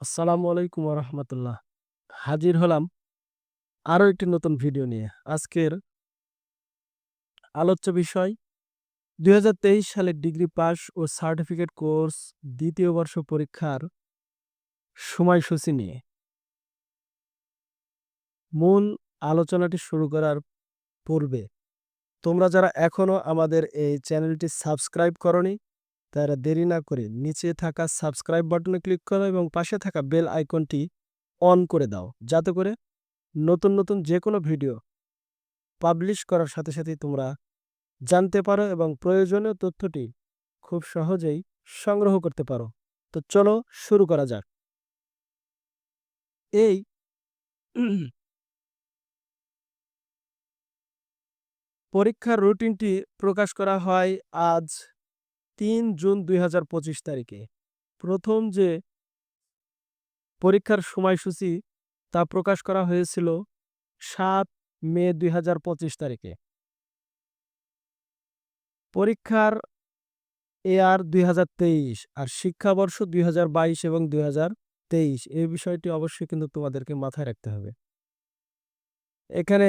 আসসালামু আলাইকুম রহমতুল্লাহ হাজির হলাম আরও একটি নতুন ভিডিও নিয়ে। আজকের আলোচ্য বিষয় দু হাজার তেইশ সালের ডিগ্রি পাস ও সার্টিফিকেট কোর্স দ্বিতীয় বর্ষ পরীক্ষার সময়সূচি নিয়ে। মূল আলোচনাটি শুরু করার পূর্বে তোমরা যারা এখনও আমাদের এই চ্যানেলটি সাবস্ক্রাইব করনি তারা দেরি না করে নিচে থাকা সাবস্ক্রাইব বাটনে ক্লিক করো এবং পাশে থাকা বেল আইকনটি অন করে দাও। যাতে করে নতুন নতুন যে কোনো ভিডিও পাবলিশ করার সাথে সাথে তোমরা জানতে পারো এবং প্রয়োজনীয় তথ্যটি খুব সহজেই সংগ্রহ করতে পারো। তো চলো শুরু করা যাক। এই পরীক্ষার রুটিনটি প্রকাশ করা হয় আজ তিন জুন দুই হাজার পঁচিশ তারিখে। প্রথম যে পরীক্ষার সময়সূচি তা প্রকাশ করা হয়েছিল সাত মে দুই তারিখে। পরীক্ষার এআর দুই আর শিক্ষাবর্ষ দুই হাজার বাইশ এবং দুই হাজার তেইশ, এই বিষয়টি অবশ্যই কিন্তু তোমাদেরকে মাথায় রাখতে হবে। এখানে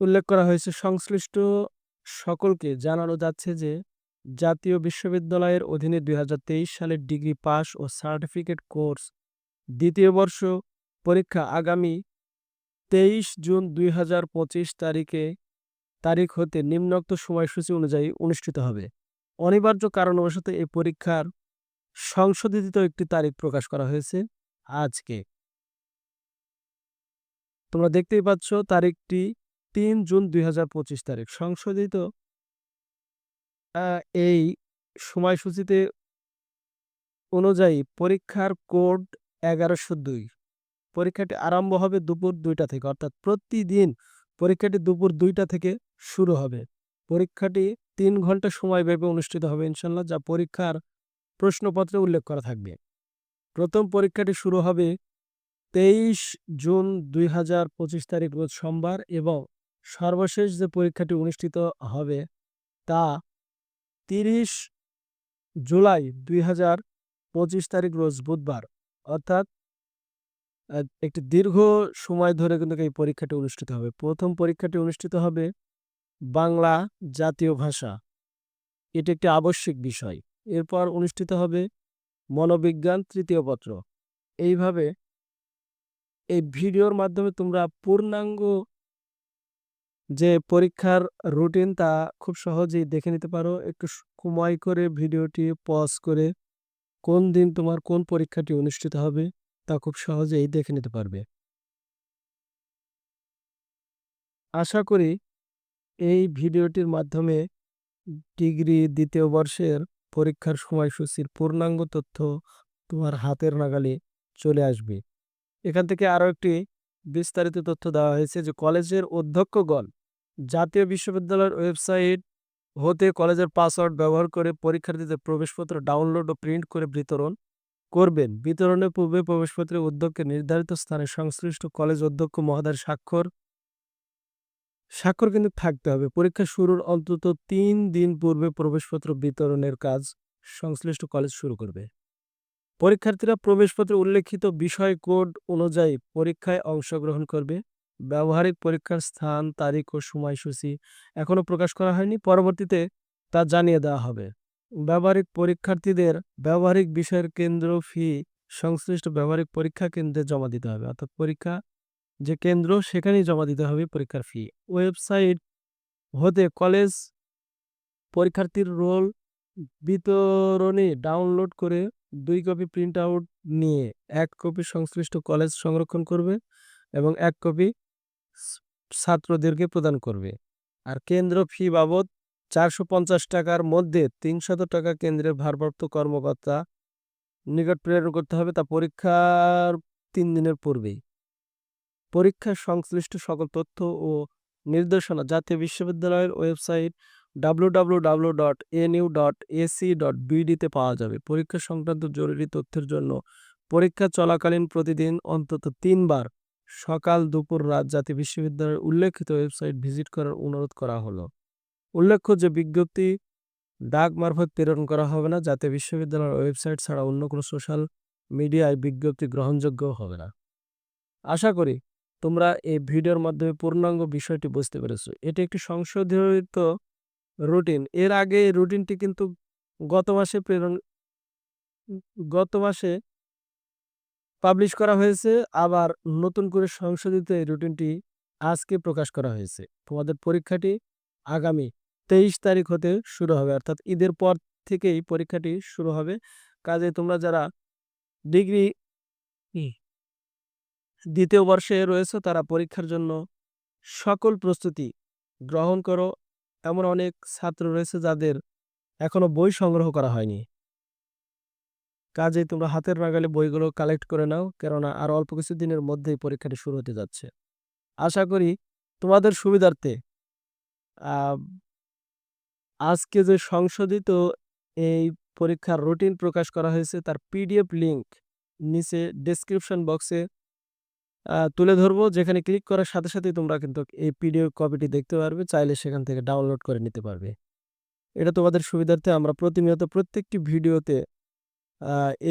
উল্লেখ করা হয়েছে, সংশ্লিষ্ট সকলকে জানানো যাচ্ছে যে জাতীয় বিশ্ববিদ্যালয়ের অধীনে দুই হাজার তেইশ সালের ডিগ্রি পাস ও সার্টিফিকেট কোর্স। দ্বিতীয় বর্ষ পরীক্ষা আগামী তেইশ জুন দুই হাজার পঁচিশ তারিখে তারিখ হতে নিম্নোক্ত সময়সূচি অনুযায়ী অনুষ্ঠিত হবে। অনিবার্য কারণবশত এই পরীক্ষার সংশোধিত একটি তারিখ প্রকাশ করা হয়েছে আজকে। তোমরা দেখতেই পাচ্ছ তারিখটি তিন জুন দুই হাজার পঁচিশ তারিখ। সংশোধিত এই সময়সূচিতে অনুযায়ী পরীক্ষার কোড এগারোশো দুই। পরীক্ষাটি আরম্ভ হবে দুপুর দুইটা থেকে, অর্থাৎ প্রতিদিন পরীক্ষাটি দুপুর দুইটা থেকে শুরু হবে। পরীক্ষাটি তিন ঘণ্টা সময় ব্যাপী অনুষ্ঠিত হবে ইনশাল্লাহ যা পরীক্ষার প্রশ্নপত্রে উল্লেখ করা থাকবে। প্রথম পরীক্ষাটি শুরু হবে তেইশ জুন দুই হাজার পঁচিশ তারিখ, রোজ সোমবার এবং সর্বশেষ যে পরীক্ষাটি অনুষ্ঠিত হবে তা তিরিশ জুলাই দুই হাজার পঁচিশ তারিখ রোজ বুধবার। অর্থাৎ একটি দীর্ঘ সময় ধরে কিন্তু এই পরীক্ষাটি অনুষ্ঠিত হবে। প্রথম পরীক্ষাটি অনুষ্ঠিত হবে বাংলা জাতীয় ভাষা। এটি একটি আবশ্যিক বিষয়। এরপর অনুষ্ঠিত হবে মনোবিজ্ঞান তৃতীয় পত্র। এইভাবে এই ভিডিওর মাধ্যমে তোমরা পূর্ণাঙ্গ যে পরীক্ষার রুটিন তা খুব সহজেই দেখে নিতে পারো। একটু সময় করে ভিডিওটি পজ করে কোন দিন তোমার কোন পরীক্ষাটি অনুষ্ঠিত হবে তা খুব সহজেই দেখে নিতে পারবে। আশা করি এই ভিডিওটির মাধ্যমে ডিগ্রি দ্বিতীয় বর্ষের পরীক্ষার সময়সূচির পূর্ণাঙ্গ তথ্য তোমার হাতের নাগালে চলে আসবে। এখান থেকে আরও একটি বিস্তারিত তথ্য দেওয়া হয়েছে যে কলেজের অধ্যক্ষগণ জাতীয় বিশ্ববিদ্যালয়ের ওয়েবসাইট হতে কলেজের পাসওয়ার্ড ব্যবহার করে পরীক্ষার্থীদের প্রবেশপত্র ডাউনলোড ও প্রিন্ট করে বিতরণ করবেন। বিতরণের পূর্বে প্রবেশপত্রের উদ্যোগকে নির্ধারিত স্থানে সংশ্লিষ্ট কলেজ অধ্যক্ষ মহোদয়ের স্বাক্ষর স্বাক্ষর কিন্তু থাকতে হবে। পরীক্ষা শুরুর অন্তত তিন দিন পূর্বে প্রবেশপত্র বিতরণের কাজ সংশ্লিষ্ট কলেজ শুরু করবে। পরীক্ষার্থীরা প্রবেশপত্রে উল্লেখিত বিষয় কোড অনুযায়ী পরীক্ষায় অংশগ্রহণ করবে। ব্যবহারিক পরীক্ষার স্থান, তারিখ ও সময়সূচি এখনও প্রকাশ করা হয়নি। পরবর্তীতে তা জানিয়ে দেওয়া হবে। ব্যবহারিক পরীক্ষার্থীদের ব্যবহারিক বিষয়ের কেন্দ্র ফি, সংশ্লিষ্ট ব্যবহারিক পরীক্ষা কেন্দ্রে জমা দিতে হবে। অর্থাৎ পরীক্ষা যে কেন্দ্র, সেখানেই জমা দিতে হবে পরীক্ষার ফি। ওয়েবসাইট হতে কলেজ পরীক্ষার্থীর রোল বিতরণী ডাউনলোড করে দুই কপি প্রিন্ট আউট নিয়ে এক কপি সংশ্লিষ্ট কলেজ সংরক্ষণ করবে এবং এক কপি ছাত্রদেরকে প্রদান করবে। আর কেন্দ্র ফি বাবদ চারশো পঞ্চাশ টাকার মধ্যে তিনশত টাকা কেন্দ্রের ভারপ্রাপ্ত কর্মকর্তা নিকট প্রেরণ করতে হবে। তা পরীক্ষার তিন দিনের পূর্বেই। পরীক্ষার সংশ্লিষ্ট সকল তথ্য ও নির্দেশনা জাতীয় বিশ্ববিদ্যালয়ের website W dot dot AC dot বিডিতে পাওয়া যাবে। পরীক্ষা সংক্রান্ত জরুরি তথ্যের জন্য পরীক্ষা চলাকালীন প্রতিদিন অন্তত তিনবার সকাল, দুপুর, রাত জাতীয় বিশ্ববিদ্যালয়ের উল্লেখিত ওয়েবসাইট ভিজিট করার অনুরোধ করা হলো। উল্লেখ্য যে, বিজ্ঞপ্তি ডাক মারফত প্রেরণ করা হবে না, জাতীয় বিশ্ববিদ্যালয়ের ওয়েবসাইট ছাড়া অন্য কোনো সোশ্যাল মিডিয়ায় বিজ্ঞপ্তি গ্রহণযোগ্য হবে না। আশা করি তোমরা এই ভিডিওর মাধ্যমে পূর্ণাঙ্গ বিষয়টি বুঝতে পেরেছ। এটি একটি সংশোধিত রুটিন। এর আগে এই রুটিনটি কিন্তু গত মাসে প্রেরণ, গত মাসে পাবলিশ করা হয়েছে। আবার নতুন করে সংশোধিত এই রুটিনটি আজকে প্রকাশ করা হয়েছে। তোমাদের পরীক্ষাটি আগামী তেইশ তারিখ হতে শুরু হবে। অর্থাৎ ঈদের পর থেকেই পরীক্ষাটি শুরু হবে। কাজে তোমরা যারা ডিগ্রি দ্বিতীয় বর্ষে রয়েছে, তারা পরীক্ষার জন্য সকল প্রস্তুতি গ্রহণ করো। এমন অনেক ছাত্র রয়েছে যাদের এখনও বই সংগ্রহ করা হয়নি। কাজেই তোমরা হাতের নাগালে বইগুলো কালেক্ট করে নাও, কেননা আর অল্প কিছু দিনের মধ্যেই পরীক্ষাটি শুরু হতে যাচ্ছে। আশা করি তোমাদের সুবিধার্থে আজকে যে সংশোধিত এই পরীক্ষার রুটিন প্রকাশ করা হয়েছে, তার পিডিএফ লিংক নিচে ডেসক্রিপশন বক্সে তুলে ধরবো। যেখানে ক্লিক করার সাথে সাথেই তোমরা কিন্তু এই পিডিএফ কপিটি দেখতে পারবে, চাইলে সেখান থেকে ডাউনলোড করে নিতে পারবে। এটা তোমাদের সুবিধার্থে আমরা প্রতিনিয়ত প্রত্যেকটি ভিডিওতে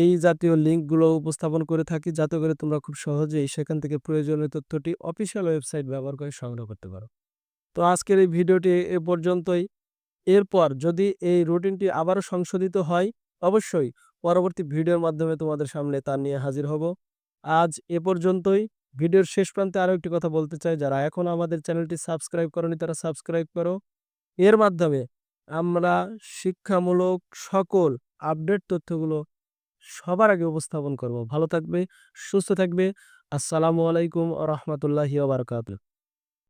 এই জাতীয় লিঙ্কগুলো উপস্থাপন করে থাকি যাতে করে তোমরা খুব সহজেই সেখান থেকে প্রয়োজনীয় তথ্যটি অফিসিয়াল ওয়েবসাইট ব্যবহার করে সংগ্রহ করতে পারো। তো আজকের এই ভিডিওটি এ পর্যন্তই। এরপর যদি এই রুটিনটি আবারও সংশোধিত হয়, অবশ্যই পরবর্তী ভিডিওর মাধ্যমে তোমাদের সামনে তা নিয়ে হাজির হব। আজ এ পর্যন্তই। ভিডিওর শেষ প্রান্তে আরও একটি কথা বলতে চাই, যারা এখন আমাদের চ্যানেলটি সাবস্ক্রাইব করেনি তারা সাবস্ক্রাইব করো। এর মাধ্যমে আমরা শিক্ষামূলক সকল আপডেট তথ্যগুলো সবার আগে উপস্থাপন করব। ভালো থাকবে সুস্থ থাকবে। আসসালামু আলাইকুম রহমতুল্লাহি বারকাত